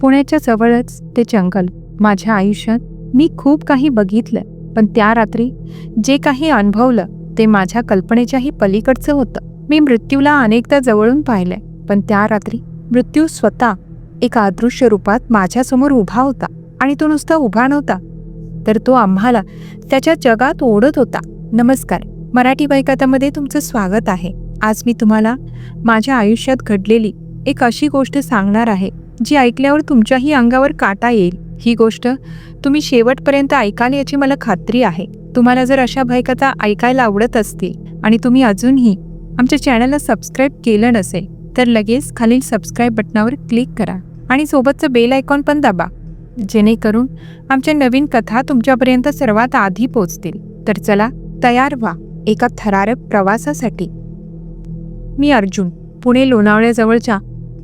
पुण्याच्या जवळच ते जंगल. माझ्या आयुष्यात मी खूप काही बघितलं पण त्या रात्री जे काही अनुभवलं ते माझ्या कल्पनेच्याही पलीकडचं होतं. मी मृत्यूला अनेकदा जवळून पाहिलंय पण त्या रात्री मृत्यू स्वतः एका अदृश्य रूपात माझ्यासमोर उभा होता आणि तो नुसता उभा नव्हता तर तो आम्हाला त्याच्या जगात ओढत होता. नमस्कार मराठी बायकातामध्ये तुमचं स्वागत आहे. आज मी तुम्हाला माझ्या आयुष्यात घडलेली एक अशी गोष्ट सांगणार आहे. जी ऐकल्यावर तुमच्याही अंगावर काटा येईल. ही गोष्ट तुम्ही शेवटपर्यंत ऐकाल याची मला खात्री आहे. तुम्हाला जर अशा भयकथा ऐकायला आवडत असतील आणि तुम्ही अजूनही आमच्या चॅनलला सबस्क्राईब केलं नसेल तर लगेच खालील सबस्क्राईब बटनावर क्लिक करा आणि सोबतचं बेल आयकॉन पण दाबा. जेणेकरून आमच्या नवीन कथा तुमच्यापर्यंत सर्वात आधी पोचतील. तर चला तयार व्हा एका थरारक प्रवासासाठी. मी अर्जुन पुणे लोणावळ्याजवळच्या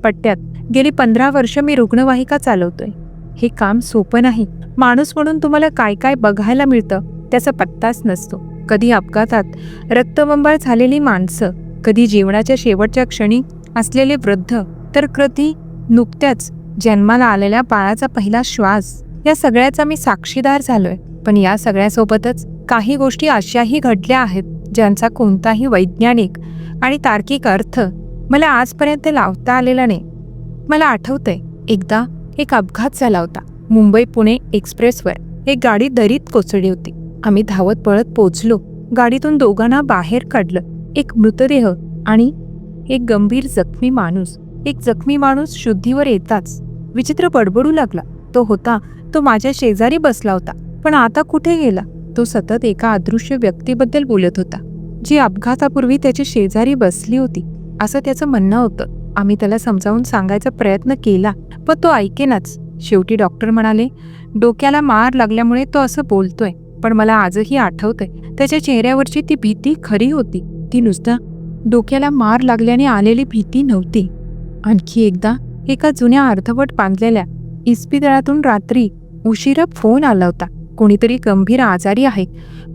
पट्ट्यात गेली पंधरा वर्ष मी रुग्णवाहिका चालवतोय. हे काम सोपं नाही. माणूस म्हणून तुम्हाला काय काय बघायला मिळतं त्याचा पत्ताच नसतो. कधी अपघातात रक्तबंबाळ झालेली माणसं कधी जीवनाच्या शेवटच्या क्षणी असलेले वृद्ध तर कधी नुकत्याच जन्माला आलेल्या बाळाचा पहिला श्वास. या सगळ्याचा मी साक्षीदार झालोय. पण या सगळ्यासोबतच काही गोष्टी अशाही घडल्या आहेत ज्यांचा कोणताही वैज्ञानिक आणि तार्किक अर्थ मला आजपर्यंत लावता आलेला नाही. मला आठवतंय एकदा एक अपघात झाला होता. मुंबई पुणे एक्सप्रेसवर एक गाडी दरीत कोसळली होती. आम्ही धावत पळत पोचलो गाडीतून दोघांना बाहेर काढलं. एक मृतदेह आणि एक गंभीर जखमी माणूस. एक जखमी माणूस शुद्धीवर येताच विचित्र बडबडू लागला. तो होता तो माझ्या शेजारी बसला होता पण आता कुठे गेला? तो सतत एका अदृश्य व्यक्तीबद्दल बोलत होता जी अपघातापूर्वी त्याची शेजारी बसली होती असं त्याचं म्हणणं होतं. आम्ही त्याला समजावून सांगायचा प्रयत्न केला पण तो ऐकेनाच. शेवटी डॉक्टर म्हणाले डोक्याला मार लागल्यामुळे तो असं बोलतोय पण मला आजही आठवतंय. त्याच्या चेहऱ्यावरची ती भीती खरी होती. ती नुसता डोक्याला मार लागल्याने आलेली भीती नव्हती. आणखी एकदा एका जुन्या अर्धवट बांधलेल्या इस्पितळातून रात्री उशिरा फोन आला होता. कोणीतरी गंभीर आजारी आहे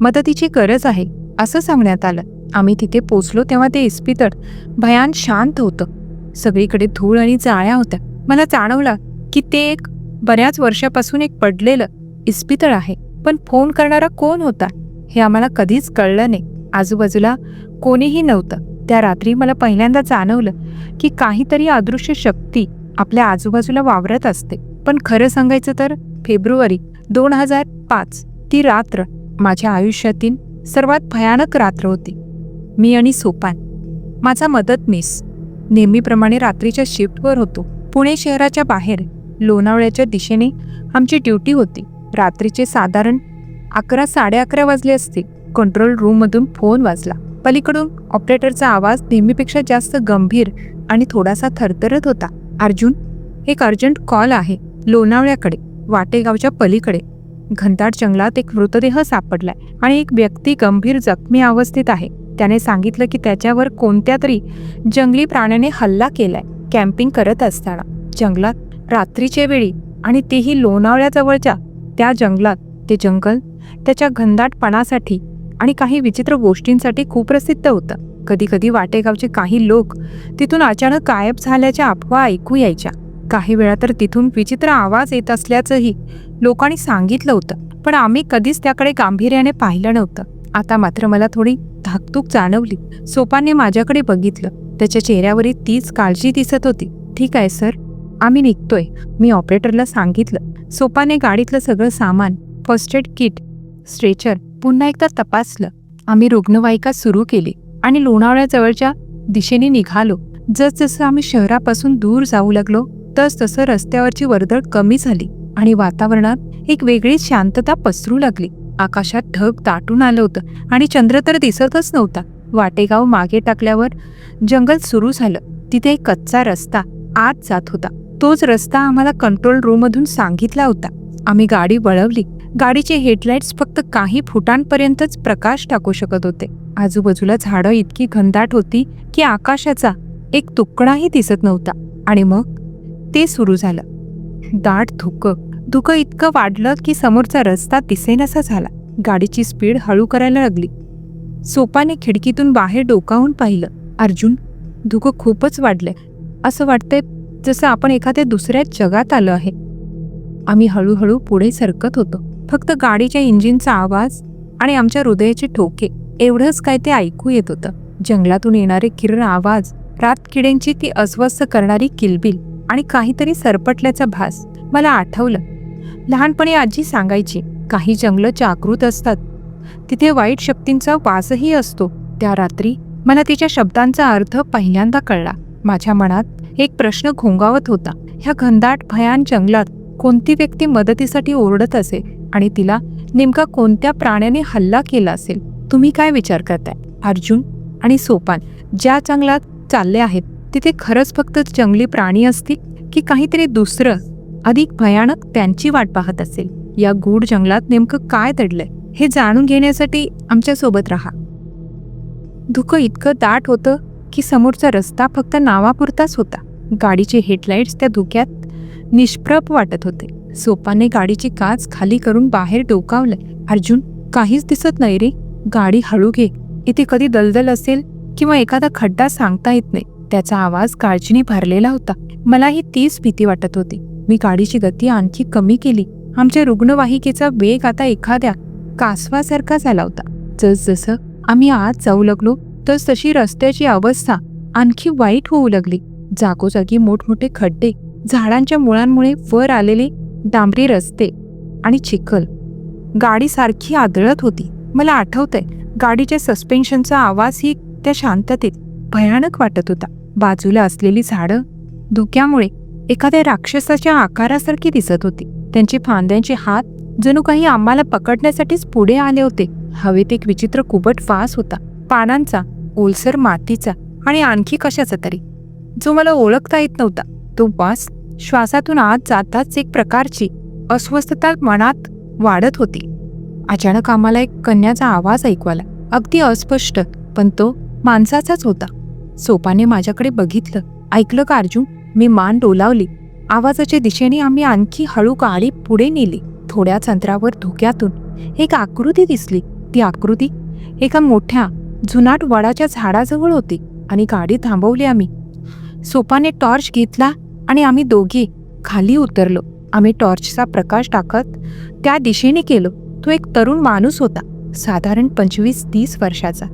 मदतीची गरज आहे असं सांगण्यात आलं. आम्ही तिथे पोचलो तेव्हा ते इस्पितळ भयान शांत होतं. सगळीकडे धूळ आणि जाळ्या होत्या. मला जाणवलं की ते एक बऱ्याच वर्षापासून एक पडलेलं इस्पितळ आहे. पण फोन करणारा कोण होता हे आम्हाला कधीच कळलं नाही. आजूबाजूला कोणीही नव्हतं. त्या रात्री मला पहिल्यांदा जाणवलं की काहीतरी अदृश्य शक्ती आपल्या आजूबाजूला वावरत असते. पण खरं सांगायचं तर फेब्रुवारी दोन हजार पाच ती रात्र माझ्या आयुष्यातील सर्वात भयानक रात्र होती. मी आणि सोपान. माझा मदतनीस. नेहमीप्रमाणे रात्रीच्या शिफ्टवर होतो. पुणे शहराच्या बाहेर लोणावळ्याच्या दिशेने आमची ड्युटी होती. रात्रीचे साधारण अकरा साडे अकरा वाजले असते. कंट्रोल रूममधून फोन वाजला. पलीकडून ऑपरेटरचा आवाज नेहमीपेक्षा जास्त गंभीर आणि थोडासा थरथरत होता. अर्जुन एक अर्जंट कॉल आहे. लोणावळ्याकडे वाटेगावच्या पलीकडे. घनदाट जंगलात एक मृतदेह सापडलाय आणि एक व्यक्ती गंभीर जखमी अवस्थेत आहे. त्याने सांगितलं की त्याच्यावर कोणत्या तरी जंगली प्राण्याने हल्ला केलाय कॅम्पिंग करत असताना. जंगलात रात्रीच्या वेळी आणि तेही लोणावळ्याजवळच्या त्या जंगलात ते जंगल त्याच्या घनदाटपणासाठी आणि काही विचित्र गोष्टींसाठी खूप प्रसिद्ध होतं. कधी कधी वाटेगावचे काही लोक तिथून अचानक गायब झाल्याच्या अफवा ऐकू यायच्या. काही वेळा तर तिथून विचित्र आवाज येत असल्याचंही लोकांनी सांगितलं होतं पण आम्ही कधीच त्याकडे गांभीर्याने पाहिलं नव्हतं. आता मात्र मला थोडी धाकधूक जाणवली. सोपाने माझ्याकडे बघितलं. त्याच्या चेहऱ्यावरील तीच काळजी दिसत होती. ठीक आहे सर. आम्ही निघतोय. मी ऑपरेटरला सांगितलं. सोपाने गाडीतलं सगळं सामान फर्स्ट एड किट स्ट्रेचर पुन्हा एकदा तपासलं. आम्ही रुग्णवाहिका सुरू केली आणि लोणावळ्याजवळच्या दिशेने निघालो. जसजसं आम्ही शहरापासून दूर जाऊ लागलो तस तसं रस्त्यावरची वर्दळ कमी झाली. आणि वातावरणात एक वेगळीच शांतता पसरू लागली. आकाशात ढग दाटून आलं होतं आणि चंद्र तर दिसतच नव्हता. वाटेगाव मागे टाकल्यावर जंगल सुरू झालं. तिथे एक कच्चा रस्ता आत जात होता. तोच रस्ता आम्हाला कंट्रोल रूममधून सांगितला होता. आम्ही गाडी वळवली. गाडीचे हेडलाईट्स फक्त काही फुटांपर्यंतच प्रकाश टाकू शकत होते. आजूबाजूला झाडं इतकी घनदाट होती की आकाशाचा एक तुकडाही दिसत नव्हता. आणि मग ते सुरू झालं. दाट धुकं. धुकं इतकं वाढलं की समोरचा रस्ता दिसेनासा झाला. गाडीची स्पीड हळू करायला लागली. सोपाने खिडकीतून बाहेर डोकावून पाहिलं. अर्जुन धुकं खूपच वाढलंय. असं वाटतंय जसं आपण एखाद्या दुसऱ्या जगात आलो आहे. आम्ही हळूहळू पुढे सरकत होतो. फक्त गाडीच्या इंजिनचा आवाज आणि आमच्या हृदयाचे ठोके एवढंच काय ते ऐकू येत होतं. जंगलातून येणारे किरण आवाज रातकिड्यांची ती अस्वस्थ करणारी किलबिल आणि काहीतरी सरपटल्याचा भास मला आठवलं. लहानपणी आजी सांगायची काही जंगलं जागृत असतात. तिथे वाईट शक्तींचा वासही असतो. त्या रात्री मला तिच्या शब्दांचा अर्थ पहिल्यांदा कळला. माझ्या मनात एक प्रश्न घोंगावत होता. ह्या घनदाट भयान जंगलात कोणती व्यक्ती मदतीसाठी ओरडत असे आणि तिला नेमका कोणत्या प्राण्याने हल्ला केला असेल? तुम्ही काय विचार करताय? अर्जुन आणि सोपान ज्या जंगलात चालले आहेत तिथे खरंच फक्त जंगली प्राणी असतील की काहीतरी दुसरं अधिक भयानक त्यांची वाट पाहत असेल. या गूढ जंगलात नेमकं काय दडलंय हे जाणून घेण्यासाठी आमच्यासोबत राहा. धुकं इतकं दाट होतं की समोरचा रस्ता फक्त नावापुरताच होता. गाडीचे हेडलाईट्स त्या धुक्यात निष्प्रभ वाटत होते. सोपाने गाडीची काच खाली करून बाहेर डोकावलंय. अर्जुन काहीच दिसत नाही रे. गाडी हळू घे. इथे कधी दलदल असेल किंवा एखादा खड्डा सांगता येत नाही. त्याचा आवाज काळजीने भरलेला होता. मलाही तीच भीती वाटत होती. मी गाडीची गती आणखी कमी केली. आमच्या रुग्णवाहिकेचा वेग आता एखाद्या कासवासारखा झाला होता. जसजसं आम्ही आत जाऊ लागलो तस तशी रस्त्याची अवस्था आणखी वाईट होऊ लागली. जागोजागी मोठमोठे खड्डे झाडांच्या मुळांमुळे वर आलेले डांबरी रस्ते आणि चिखल. गाडी सारखी आदळत होती. मला आठवतंय गाडीच्या सस्पेन्शनचा आवाजही त्या शांततेत भयानक वाटत होता. बाजूला असलेली झाडं धुक्यामुळे एखाद्या राक्षसाच्या आकारासारखी दिसत होती. त्यांचे फांद्यांचे हात जणू काही आम्हाला पकडण्यासाठीच पुढे आले होते. हवेत एक विचित्र कुबट वास होता. पानांचा ओलसर मातीचा आणि आणखी कशाचा तरी. जो मला ओळखता येत नव्हता. तो वास श्वासातून आत जाताच एक प्रकारची अस्वस्थता मनात वाढत होती. अचानक आम्हाला एक कन्याचा आवाज ऐकू आला. अगदी अस्पष्ट पण तो माणसाचाच होता. सोपाने माझ्याकडे बघितलं. ऐकलं का अर्जुन? मी मान डोलावली. आवाजाच्या दिशेने आम्ही आणखी हळू गाडी पुढे नेली. थोड्याच अंतरावर धुक्यातून एक आकृती दिसली. ती आकृती एका मोठ्या जुनाट वडाच्या झाडाजवळ होती आणि गाडी थांबवली आम्ही. सोपाने टॉर्च घेतला आणि आम्ही दोघे खाली उतरलो. आम्ही टॉर्चचा प्रकाश टाकत त्या दिशेने केलो. तो एक तरुण माणूस होता साधारण पंचवीस तीस वर्षाचा.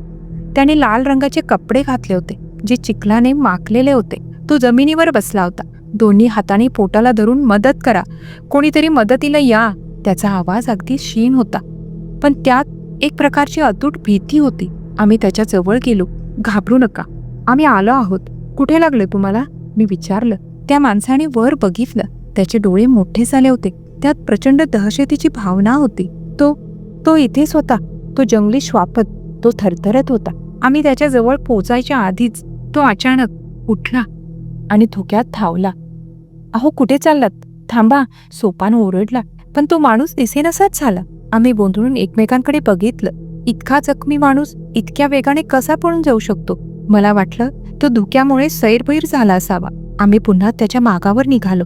त्याने लाल रंगाचे कपडे घातले होते जे चिखलाने माखलेले होते. तो जमिनीवर बसला होता. दोन्ही हाताने पोटाला धरून मदत करा. कोणीतरी मदतीला या त्याचा आवाज अगदी क्षीण होता. पण त्यात एक प्रकारची अतूट भीती होती. आम्ही त्याच्याजवळ गेलो. घाबरू नका. आम्ही आलो आहोत. कुठे लागले तुम्हाला? मी विचारलं. त्या माणसाने वर बघितलं. त्याचे डोळे मोठे झाले होते. त्यात प्रचंड दहशतीची भावना होती. तो तो इथेच होता. तो जंगली श्वापत. तो थरथरत होता. आम्ही त्याच्याजवळ पोचायच्या आधीच तो अचानक उठला. आणि धोक्यात धावला. अहो कुठे चाललात? थांबा सोपान ओरडला. पण तो माणूस दिसेनासाच झाला. आम्ही गोंधळून एकमेकांकडे बघितलं. इतका जखमी माणूस इतक्या वेगाने कसा पळून जाऊ शकतो? मला वाटलं तो धुक्यामुळे सैरभैर झाला असावा. आम्ही पुन्हा त्याच्या मागावर निघालो.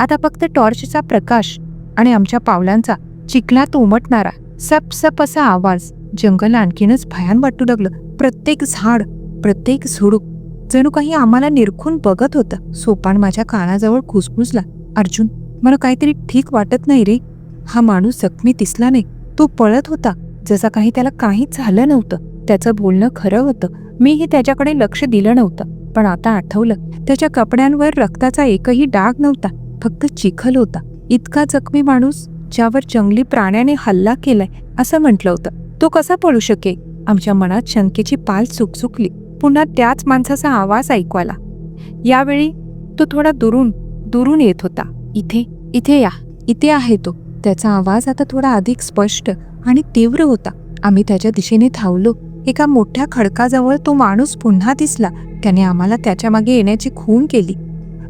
आता फक्त टॉर्चचा प्रकाश आणि आमच्या पावलांचा चिखलात उमटणारा सप सप असा आवाज जंगल आणखीनच भयान वाटू लागलं. प्रत्येक झाड प्रत्येक झुडूप जणू काही आम्हाला निरखून बघत होतं. सोपान माझ्या कानाजवळ खुसखुसला अर्जुन मला काहीतरी ठीक वाटत नाही रे. हा माणूस जखमी दिसला नाही. तो पळत होता. जसा काही त्याला काहीच झालं नव्हतं. त्याचं बोलणं खरं होतं. मीही त्याच्याकडे लक्ष दिलं नव्हतं. पण आता आठवलं त्याच्या कपड्यांवर रक्ताचा एकही डाग नव्हता. फक्त चिखल होता. इतका जखमी माणूस ज्यावर जंगली प्राण्याने हल्ला केलाय असं म्हटलं होतं. तो कसा पळू शके आमच्या मनात शंकेची पाल चुकचुकली पुन्हा त्याच माणसाचा आवाज ऐकू आला यावेळी तो थोडा दुरून दुरून येत होता. इथे इथे या. इथे आहे तो. त्याचा आवाज आता थोडा अधिक स्पष्ट आणि तीव्र होता. आम्ही त्याच्या दिशेने धावलो. एका मोठ्या खडकाजवळ तो माणूस पुन्हा दिसला. त्याने आम्हाला त्याच्यामागे येण्याची खून केली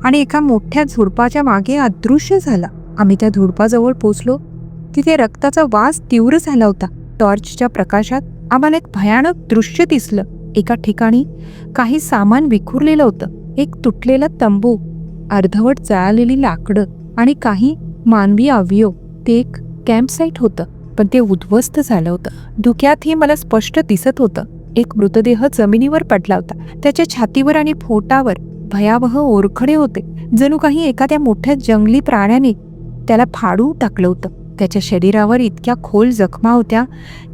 आणि एका मोठ्या झुडपाच्या मागे अदृश्य झाला. आम्ही त्या झुडपाजवळ पोचलो. तिथे रक्ताचा वास तीव्र झाला होता. टॉर्चच्या प्रकाशात आम्हाला एक भयानक दृश्य दिसलं. एका ठिकाणी काही सामान विखुरलेलं होतं. एक तुटलेला तंबू अर्धवट जळालेली लाकडं आणि काही मानवी अवयव. ते एक कॅम्पसाईट होतं पण ते उद्ध्वस्त झालं होतं. धुक्यातही मला स्पष्ट दिसत होतं. एक मृतदेह जमिनीवर पडला होता. त्याच्या छातीवर आणि फोटावर भयावह ओरखडे होते. जणू काही एखाद्या मोठ्या जंगली प्राण्याने त्याला फाडू टाकलं होतं. त्याच्या शरीरावर इतक्या खोल जखमा होत्या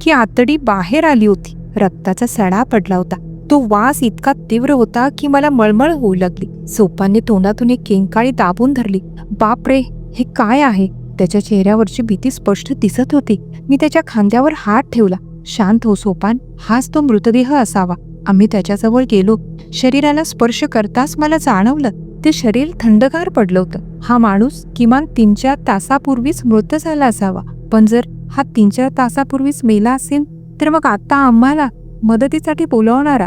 की आतडी बाहेर आली होती. रक्ताचा सडा पडला होता. तो वास इतका तीव्र होता की मला मळमळ होऊ लागली. सोपाने तोंडातून एक किंकाळी दाबून धरली. बापरे हे काय आहे? त्याच्या चेहऱ्यावरची भीती स्पष्ट दिसत होती. मी त्याच्या खांद्यावर हात ठेवला. शांत हो सोपान. हाच तो मृतदेह असावा. आम्ही त्याच्याजवळ गेलो. शरीराला स्पर्श करताच मला जाणवलं. ते शरीर थंडगार पडलं होतं. हा माणूस किमान तीन चार तासापूर्वीच मृत झाला असावा. पण जर हा तीन चार तासापूर्वीच मेला असेल तर मग आत्ता आम्हाला मदतीसाठी बोलवणारा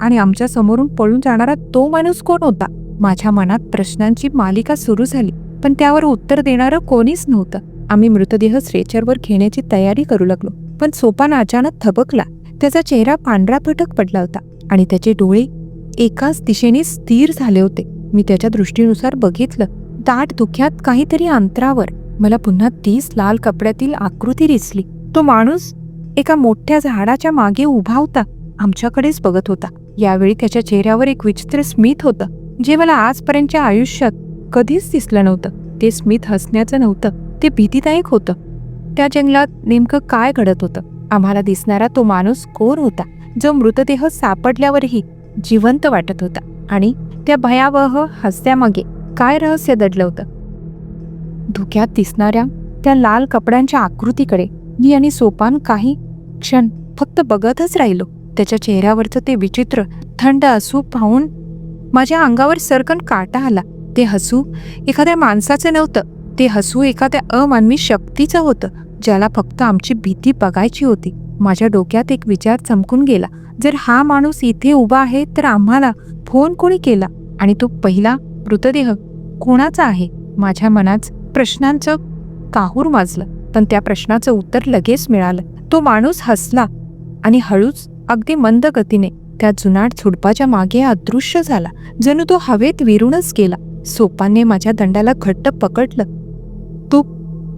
आणि आमच्या समोरून पळून जाणारा तो माणूस कोण होता? माझ्या मनात प्रश्नांची मालिका सुरू झाली पण त्यावर उत्तर देणारं कोणीच नव्हतं. आम्ही मृतदेह स्ट्रेचरवर घेण्याची तयारी करू लागलो पण सोपान अचानक थबकला. त्याचा चेहरा पांढरा फटक पडला होता आणि त्याचे डोळे एकाच दिशेने स्थिर झाले होते. मी त्याच्या दृष्टीनुसार बघितलं दाट धुक्यात काहीतरी अंतरावर मला पुन्हा तीस लाल कपड्यातील आकृती दिसली. तो माणूस एका मोठ्या झाडाच्या मागे उभा होता. आमच्याकडेच बघत होता. यावेळी त्याच्या चेहऱ्यावर एक विचित्र स्मित होतं जे मला आजपर्यंतच्या आयुष्यात कधीच दिसलं नव्हतं. ते स्मित हसण्याचं नव्हतं ते भीतीदायक होतं. त्या जंगलात नेमकं काय घडत होतं? आम्हाला दिसणारा तो माणूस कोण होता जो मृतदेह सापडल्यावरही जिवंत वाटत होता? आणि त्या भयावह हस्त्यामागे काय रहस्य दडलं होतं? धुक्यात दिसणाऱ्या त्या लाल कपड्यांच्या आकृतीकडे मी आणि सोपान काही क्षण फक्त बघतच राहिलो. त्याच्या चेहऱ्यावरचं ते विचित्र थंड असू पाहून माझ्या अंगावर सरकन काटा आला. ते हसू एखाद्या माणसाचं नव्हतं. ते हसू एखाद्या अमानवी शक्तीचं होतं ज्याला फक्त आमची भीती बघायची होती. माझ्या डोक्यात एक विचार चमकून गेला. जर हा माणूस इथे उभा आहे तर आम्हाला फोन कोणी केला? आणि तो पहिला मृतदेह कोणाचा आहे? माझ्या मनात प्रश्नांचं काहूर माजलं. पण त्या प्रश्नाचं उत्तर लगेच मिळालं. तो माणूस हसला आणि हळूच अगदी मंद गतीने त्या जुनाट झुडपाच्या मागे अदृश्य झाला. जणू तो हवेत विरूनच गेला. सोपाने माझ्या दंडाला घट्ट पकडलं. तो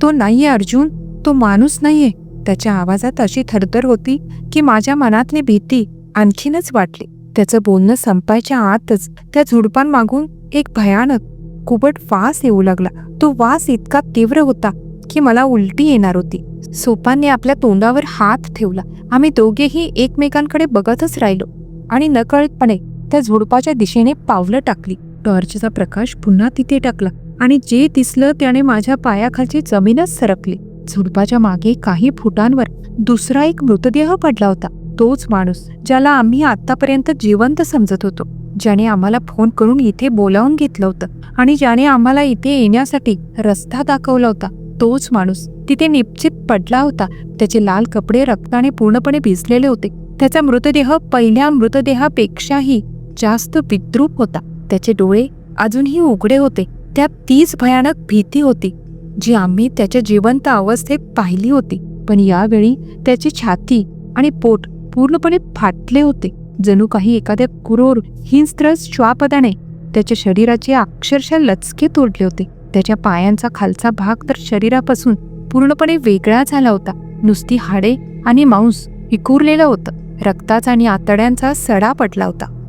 तो नाहीये अर्जुन. तो माणूस नाहीये. त्याच्या आवाजात अशी थरथर होती की माझ्या मनातली भीती आणखीनच वाटली. त्याचं बोलणं संपायच्या आतच त्या झुडपांमागून एक भयानक कुबट वास येऊ लागला. तो वास इतका तीव्र होता की मला उलटी येणार होती. सोपानने आपल्या तोंडावर हात ठेवला. आम्ही दोघेही एकमेकांकडे बघतच राहिलो आणि नकळतपणे त्या झुडपाच्या दिशेने पावलं टाकली. टॉर्चचा प्रकाश पुन्हा तिथे टाकला आणि जे दिसलं त्याने माझ्या पायाखालची जमीनच सरकली झुडपाच्या मागे काही फुटांवर दुसरा एक मृतदेह पडला होता. तोच माणूस ज्याला आम्ही आतापर्यंत जिवंत समजत होतो ज्याने आम्हाला फोन करून इथे बोलावून घेतलं होतं आणि ज्याने आम्हाला इथे येण्यासाठी रस्ता दाखवला होता. तोच माणूस तिथे निश्चित पडला होता. त्याचे लाल कपडे रक्ताने पूर्णपणे भिजलेले होते. त्याचा मृतदेह पहिल्या मृतदेहापेक्षाही जास्त विद्रूप होता. त्याचे डोळे अजूनही उघडे होते. त्यात तीच भयानक भीती होती जी आम्ही त्याच्या जिवंत अवस्थेत पाहिली होती. पण यावेळी त्याची छाती आणि पोट पूर्णपणे फाटले होते. जणू काही एखाद्या क्रूर हिंस्त्र श्वापदाने त्याच्या शरीराचे अक्षरशः लचके तोडले होते. त्याच्या पायांचा खालचा भाग तर शरीरापासून पूर्णपणे वेगळा झाला होता. नुसती हाडे आणि मांस विखुरलेलं होतं. रक्ताचा आणि आतड्यांचा सडा पडला होता.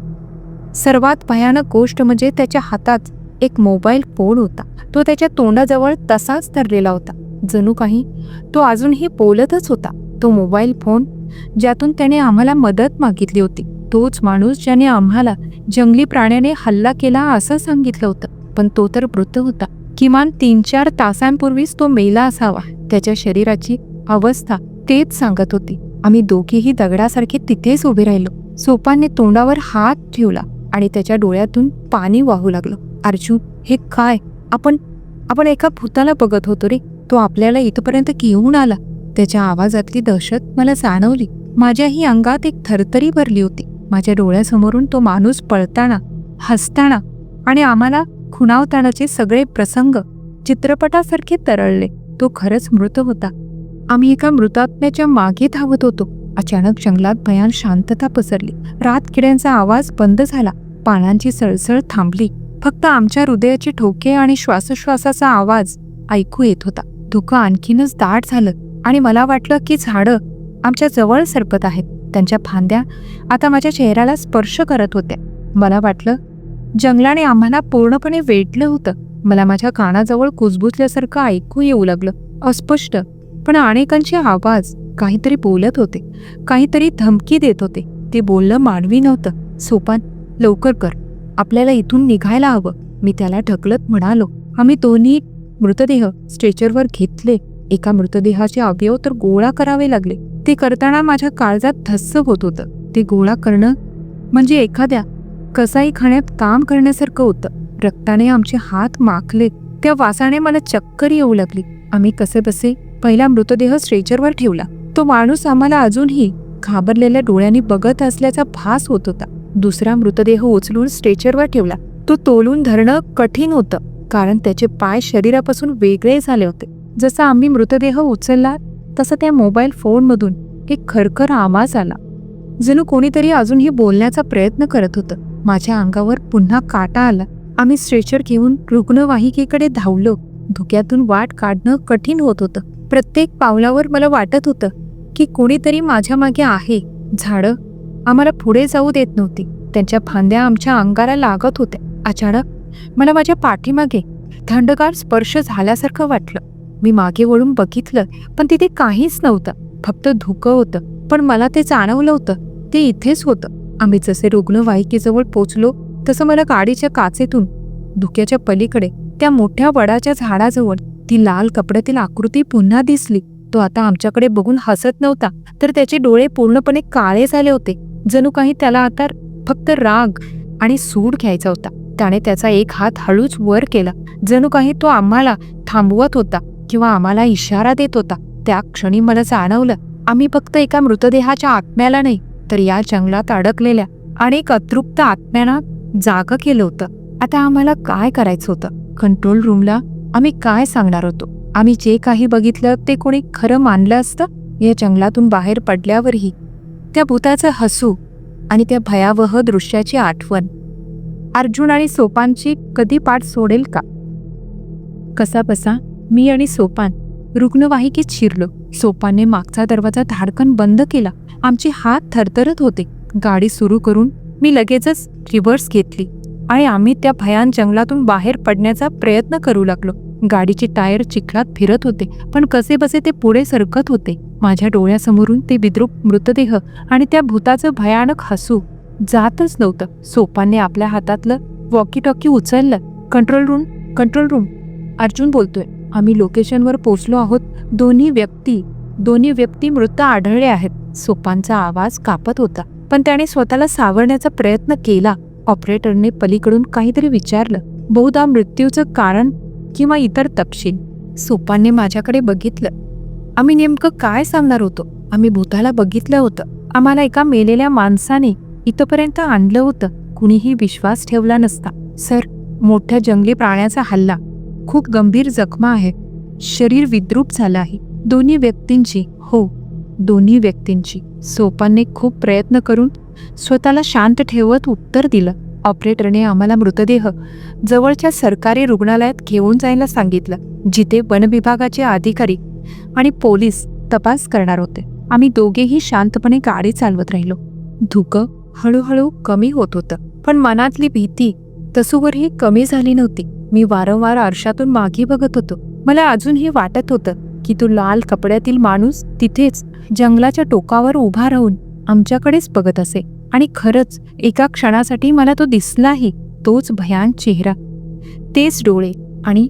सर्वात भयानक गोष्ट म्हणजे त्याच्या हातात एक मोबाईल फोन होता. तो त्याच्या तोंडाजवळ तसाच धरलेला होता. जणू काही तो अजूनही बोलतच होता. तो मोबाईल फोन ज्यातून त्याने आम्हाला मदत मागितली होती. तोच माणूस ज्याने आम्हाला जंगली प्राण्याने हल्ला केला असं सांगितलं होतं. पण तो तर मृत होता. किमान तीन चार तासांपूर्वीच तो मेला असावा. त्याच्या शरीराची अवस्था तेच सांगत होती. आम्ही दोघेही दगडासारखे तिथेच उभे राहिलो. सोपाने तोंडावर हात ठेवला आणि त्याच्या डोळ्यातून पाणी वाहू लागलं. अर्जुन हे काय? आपण आपण एका भूताला बघत होतो रे. तो आपल्याला इथपर्यंत घेऊन आला. त्याच्या आवाजातली दहशत मला जाणवली. माझ्याही अंगात एक थरथरी भरली होती. माझ्या डोळ्यासमोरून तो माणूस पळताना हसताना आणि आम्हाला खुणावतानाचे सगळे प्रसंग चित्रपटासारखे तरळले. तो खरंच मृत होता. आम्ही एका मृतात्म्याच्या मागे धावत होतो. अचानक जंगलात भयान शांतता पसरली. रात किड्यांचा आवाज बंद झाला. पानांची सळसळ थांबली. फक्त आमच्या हृदयाचे ठोके आणि श्वासोश्वासाचा आवाज ऐकू येत होता. धुकं आणखीनच दाट झालं आणि मला वाटलं की झाडं आमच्या जवळ सरपत आहेत. त्यांच्या फांद्या आता माझ्या चेहऱ्याला स्पर्श करत होत्या. मला वाटलं जंगलाने आम्हाला पूर्णपणे वेटलं होतं. मला माझ्या कानाजवळ कुजबुजल्यासारखं ऐकू येऊ लागलं. अस्पष्ट पण अनेकांचे आवाज काहीतरी बोलत होते. काहीतरी धमकी देत होते. ते बोलणं मानवी नव्हतं. सोपान लवकर कर. आपल्याला इथून निघायला हवं. मी त्याला ढकलत म्हणालो. आम्ही दोन्ही मृतदेह स्ट्रेचरवर घेतले. एका मृतदेहाचे अवयव तर गोळा करावे लागले. ते करताना माझ्या काळजात धस्स होत होतं. ते गोळा करणं म्हणजे एखाद्या कसाई खाण्यात काम करण्यासारखं होतं. रक्ताने आमचे हात माखले. त्या वासाने मला चक्कर येऊ लागली. आम्ही कसे बसे? पहिला मृतदेह स्ट्रेचरवर ठेवला. तो माणूस आम्हाला अजूनही घाबरलेल्या डोळ्यांनी बघत असल्याचा भास होत होता. दुसरा मृतदेह उचलून स्ट्रेचरवर ठेवला. तो तोलून धरणं कठीण होतं कारण त्याचे पाय शरीरापासून वेगळे झाले होते. जसा आम्ही मृतदेह उचलला तसा त्या मोबाईल फोनमधून एक खरखर आवाज आला. जणू कोणीतरी अजूनही बोलण्याचा प्रयत्न करत होतं. माझ्या अंगावर पुन्हा काटा आला. आम्ही स्ट्रेचर घेऊन रुग्णवाहिकेकडे धावलो. धुक्यातून वाट काढणं कठीण होत होतं. प्रत्येक पावलावर मला वाटत होतं की कोणीतरी माझ्या मागे आहे. झाडं आम्हाला पुढे जाऊ देत नव्हती. त्यांच्या फांद्या आमच्या अंगाला लागत होत्या. अचानक मला माझ्या पाठीमागे थंडगार स्पर्श झाल्यासारखं वाटलं. मी मागे वळून बघितलं पण तिथे काहीच नव्हतं. फक्त धुकं होतं. पण मला ते जाणवलं होतं. ते इथेच होतं. आम्ही जसे रुग्णवाहिकेजवळ पोचलो तसं मला गाडीच्या काचेतून धुक्याच्या पलीकडे त्या मोठ्या वडाच्या झाडाजवळ ती लाल कपड्यातील आकृती पुन्हा दिसली. तो आता आमच्याकडे बघून हसत नव्हता तर त्याचे डोळे पूर्णपणे काळे झाले होते. जणू काही त्याला आता फक्त राग आणि सूड घ्यायचा होता. त्याने त्याचा एक हात हळूच वर केला. जणू काही तो आम्हाला थांबवत होता किंवा आम्हाला इशारा देत होता. त्या क्षणी मला जाणवलं आम्ही फक्त एका मृतदेहाच्या आत्म्याला नाही तर या जंगलात अडकलेल्या अनेक अतृप्त आत्म्यांना जागं केलं होतं. आता आम्हाला काय करायचं होतं? कंट्रोल रूमला आम्ही काय सांगणार होतो? आम्ही जे काही बघितलं ते कोणी खरं मानलं असतं? या जंगलातून बाहेर पडल्यावरही त्या भूताचं हसू आणि त्या भयावह दृश्याची आठवण. अर्जुन आणि सोपानची कधी पाठ सोडेल का? कसा बसा मी आणि सोपान रुग्णवाहिकेत शिरलो. सोपानने मागचा दरवाजा धाडकन बंद केला. आमचे हात थरथरत होते. गाडी सुरू करून मी लगेचच रिव्हर्स घेतली आणि आम्ही त्या भयान जंगलातून बाहेर पडण्याचा प्रयत्न करू लागलो. गाडीचे टायर चिखलात फिरत होते पण कसे बसे ते पुढे सरकत होते. माझ्या डोळ्यासमोरून ते विद्रूप मृतदेह आणि त्या भूताचं भयानक हसू जातच नव्हतं. सोपानने आपल्या हातातलं वॉकी टॉकी उचललं. Control room control room Arjun बोलतोय. आम्ही लोकेशनवर पोचलो आहोत. दोन्ही व्यक्ती दोन्ही व्यक्ती मृत आढळले आहेत. सोपांचा आवाज कापत होता पण त्याने स्वतःला सावरण्याचा प्रयत्न केला. ऑपरेटरने पलीकडून काहीतरी विचारलं. बहुधा मृत्यूचं कारण किंवा इतर तपशील? सोपानने माझ्याकडे बघितलं. आम्ही नेमकं काय सांगणार होतो? आम्ही भूताला बघितलं होतं. आम्हाला एका मेलेल्या माणसाने इथपर्यंत आणलं होतं. कुणीही विश्वास ठेवला नसता. सर मोठ्या जंगली प्राण्याचा हल्ला. खूप गंभीर जखमा आहे. शरीर विद्रूप झालं आहे दोन्ही व्यक्तींची हो दोन्ही व्यक्तींची. सोपानने खूप प्रयत्न करून स्वतःला शांत ठेवत उत्तर दिलं. ऑपरेटरने आम्हाला मृतदेह जवळच्या सरकारी रुग्णालयात घेऊन जायला सांगितलं जिथे वनविभागाचे अधिकारी आणि पोलीस तपास करणार होते. आम्ही दोघेही शांतपणे गाडी चालवत राहिलो. धुकं हळूहळू कमी होत होतं पण मनातली भीती तसूवरही कमी झाली नव्हती. मी वारंवार आरशातून मागे बघत होतो. मला अजूनही वाटत होतं की तो लाल कपड्यातील माणूस तिथेच जंगलाच्या टोकावर उभा राहून आमच्याकडेच बघत असे. आणि खरंच एका क्षणासाठी मला तो दिसलाही तोच भयान चेहरा. तेच डोळे आणि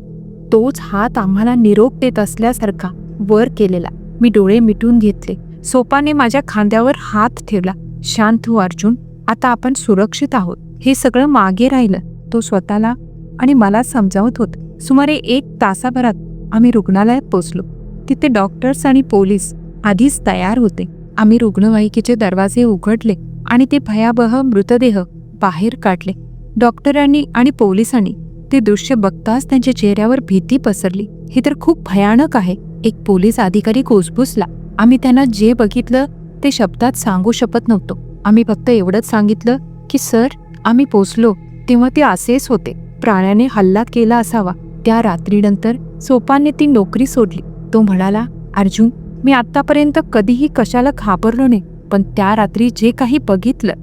तोच हात आम्हाला निरोप देत असल्यासारखा वर केलेला. मी डोळे मिटून घेतले. सोपाने माझ्या खांद्यावर हात ठेवला. शांत हो अर्जुन. आता आपण सुरक्षित आहोत. हे सगळं मागे राहिलं. तो स्वतःला आणि मला समजावत होत. सुमारे एक तासाभरात आम्ही रुग्णालयात पोचलो. तिथे डॉक्टर्स आणि पोलीस आधीच तयार होते. आम्ही रुग्णवाहिकेचे दरवाजे उघडले आणि ते भयावह मृतदेह बाहेर काढले. डॉक्टरांनी आणि पोलिसांनी ते दृश्य बघताच त्यांच्या चेहऱ्यावर भीती पसरली. हे तर खूप भयानक आहे. एक पोलीस अधिकारी कोसबुसला आम्ही त्यांना जे बघितलं ते शब्दात सांगू शकत नव्हतो. आम्ही फक्त एवढंच सांगितलं की सर आम्ही पोचलो तेव्हा ते असेच होते. प्राण्याने हल्ला केला असावा. त्या रात्रीनंतर सोपानने ती नोकरी सोडली. तो म्हणाला अर्जुन मी आतापर्यंत कधीही कशाला घाबरलो नाही पण त्या रात्री जे काही बघितलं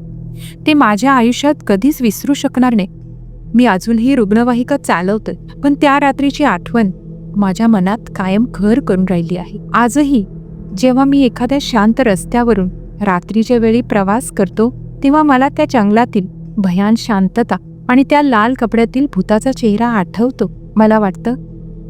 ते माझ्या आयुष्यात कधीच विसरू शकणार नाही. मी अजूनही रुग्णवाहिका चालवतोय पण त्या रात्रीची आठवण माझ्या मनात कायम घर करून राहिली आहे. आजही जेव्हा मी एखाद्या शांत रस्त्यावरून रात्रीच्या वेळी प्रवास करतो तेव्हा मला त्या जंगलातील भयान शांतता आणि त्या लाल कपड्यातील भूताचा चेहरा आठवतो. मला वाटतं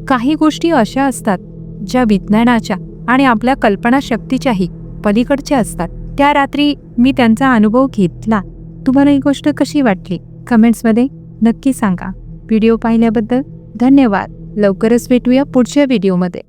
काही गोष्टी अशा असतात ज्या विज्ञानाच्या आणि आपल्या कल्पनाशक्तीच्याही पलीकडच्या असतात. त्या रात्री मी त्यांचा अनुभव घेतला. तुम्हाला ही गोष्ट कशी वाटली? कमेंट्समध्ये नक्की सांगा. व्हिडिओ पाहिल्याबद्दल धन्यवाद. लवकरच भेटूया पुढच्या व्हिडिओमध्ये.